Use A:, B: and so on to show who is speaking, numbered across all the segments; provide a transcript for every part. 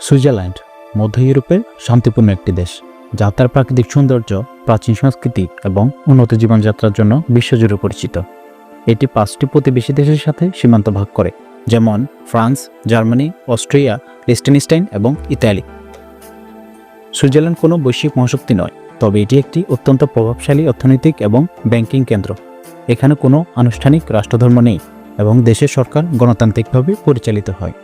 A: Switzerland, মধ্য ইউরোপের শান্তিপূর্ণ একটি দেশ, যা তার প্রাকৃতিক সৌন্দর্য, প্রাচীন সংস্কৃতি এবং উন্নত জীবনযাত্রার জন্য বিশ্বজুড়ে পরিচিত। এটি পাঁচটি প্রতিবেশী দেশের সাথে সীমান্ত ভাগ করে, যেমন ফ্রান্স, জার্মানি, অস্ট্রিয়া, লিস্টেনস্টাইন এবং ইতালি। সুইজারল্যান্ড কোনো বৈশ্বিক মহাশক্তি নয়, তবে এটি একটি অত্যন্ত প্রভাবশালী অর্থনৈতিক এবং ব্যাংকিং কেন্দ্র। এখানে কোনো আনুষ্ঠানিক রাষ্ট্রধর্ম নেই এবং দেশের সরকার গণতান্ত্রিকভাবে পরিচালিত হয়।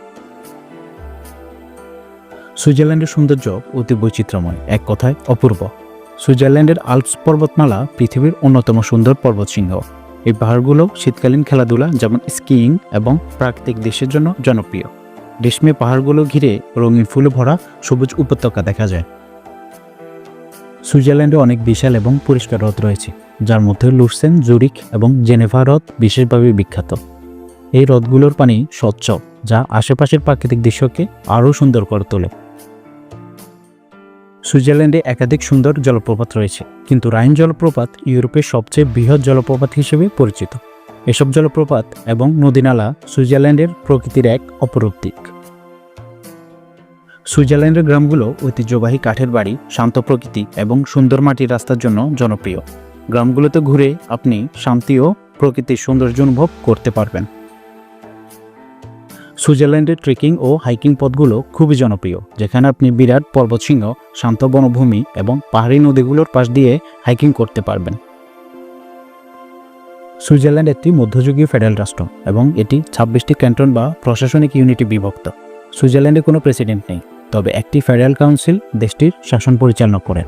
A: সুইজারল্যান্ডের সৌন্দর্য অতি বৈচিত্র্যময়। এক কথায় অপূর্ব। সুইজারল্যান্ডের আলপস পর্বতমালা পৃথিবীর অন্যতম সুন্দর পর্বতশৃঙ্গ। এই পাহাড়গুলো শীতকালীন খেলাধুলা, যেমন স্কিইং এবং প্রাকৃতিক দৃশ্যের জন্য জনপ্রিয়। রেশমি পাহাড়গুলো ঘিরে রঙিন ফুলে ভরা সবুজ উপত্যকা দেখা যায়। সুইজারল্যান্ডে অনেক বিশাল এবং পরিষ্কার হ্রদ রয়েছে, যার মধ্যে লুসেন জুরিক এবং জেনেভা হ্রদ বিশেষভাবে বিখ্যাত। এই হ্রদগুলোর পানি স্বচ্ছ, যা আশেপাশের প্রাকৃতিক দৃশ্যকে আরও সুন্দর করে তোলে। সুইজারল্যান্ডে একাধিক সুন্দর জলপ্রপাত রয়েছে, কিন্তু রাইন জলপ্রপাত ইউরোপের সবচেয়ে বৃহৎ জলপ্রপাত হিসেবে পরিচিত। এসব জলপ্রপাত এবং নদীনালা সুইজারল্যান্ডের প্রকৃতির এক অপরূপ দিক। সুইজারল্যান্ডের গ্রামগুলো ঐতিহ্যবাহী কাঠের বাড়ি, শান্ত প্রকৃতি এবং সুন্দর মাটির রাস্তার জন্য জনপ্রিয়। গ্রামগুলোতে ঘুরে আপনি শান্তি ও প্রকৃতির সৌন্দর্য অনুভব করতে পারবেন। সুইজারল্যান্ডের ট্রেকিং ও হাইকিং পথগুলো খুবই জনপ্রিয়, যেখানে আপনি বিরাট পর্বতশৃঙ্গ, শান্ত বনভূমি এবং পাহাড়ি নদীগুলোর পাশ দিয়ে হাইকিং করতে পারবেন। সুইজারল্যান্ড একটি মধ্যযুগীয় ফেডারেল রাষ্ট্র এবং এটি ছাব্বিশটি ক্যান্টন বা প্রশাসনিক ইউনিটে বিভক্ত। সুইজারল্যান্ডে কোনো প্রেসিডেন্ট নেই, তবে একটি ফেডারেল কাউন্সিল দেশটির শাসন পরিচালনা করেন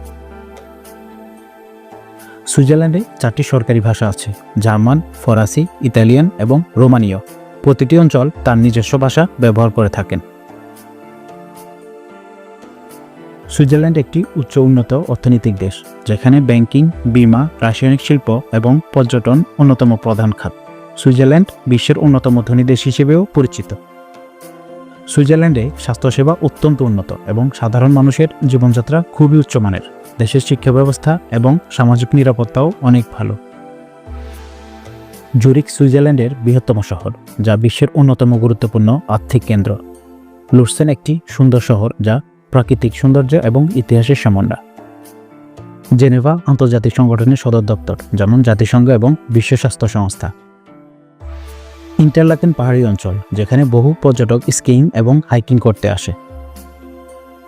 A: সুইজারল্যান্ডে চারটি সরকারি ভাষা আছে, জার্মান, ফরাসি, ইতালিয়ান এবং রোমানীয়। প্রতিটি অঞ্চল তার নিজস্ব ভাষা ব্যবহার করে থাকেন। সুইজারল্যান্ড একটি উচ্চ উন্নত অর্থনৈতিক দেশ, যেখানে ব্যাংকিং, বিমা, রাসায়নিক শিল্প এবং পর্যটন অন্যতম প্রধান খাত। সুইজারল্যান্ড বিশ্বের অন্যতম ধনী দেশ হিসেবেও পরিচিত। সুইজারল্যান্ডে স্বাস্থ্যসেবা অত্যন্ত উন্নত এবং সাধারণ মানুষের জীবনযাত্রা খুবই উচ্চমানের। দেশের শিক্ষা ব্যবস্থা এবং সামাজিক নিরাপত্তাও অনেক ভালো। জুরিক সুইজারল্যান্ডের বৃহত্তম শহর, যা বিশ্বের অন্যতম গুরুত্বপূর্ণ আর্থিক কেন্দ্র। লুসেন একটি সুন্দর শহর, যা প্রাকৃতিক সৌন্দর্য এবং ইতিহাসের সমন্বয়। জেনেভা আন্তর্জাতিক সংগঠনের সদর দপ্তর, যেমন জাতিসংঘ এবং বিশ্ব স্বাস্থ্য সংস্থা। ইন্টারলাকেন পাহাড়ি অঞ্চল, যেখানে বহু পর্যটক স্কিইং এবং হাইকিং করতে আসে।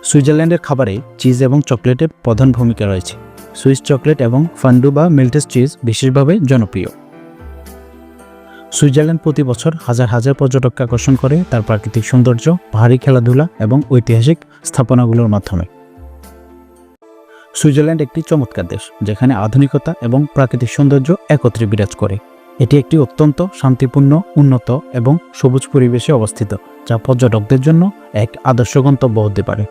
A: সুইজারল্যান্ডের খাবারে চিজ এবং চকলেটের প্রধান ভূমিকা রয়েছে। সুইস চকলেট এবং ফান্ডু বা মিল্টেস চিজ বিশেষভাবে জনপ্রিয়। সুইজারল্যান্ড প্রতি বছর হাজার হাজার পর্যটককে আকর্ষণ করে তার প্রাকৃতিক সৌন্দর্য পাহাড়ি খেলাধুলা এবং ঐতিহাসিক স্থাপনাগুলোর মাধ্যমে। সুইজারল্যান্ড একটি চমৎকার দেশ, যেখানে আধুনিকতা এবং প্রাকৃতিক সৌন্দর্য একত্রে বিরাজ করে। এটি একটি অত্যন্ত শান্তিপূর্ণ, উন্নত এবং সবুজ পরিবেশে অবস্থিত, যা পর্যটকদের জন্য এক আদর্শ গন্তব্য হতে পারে।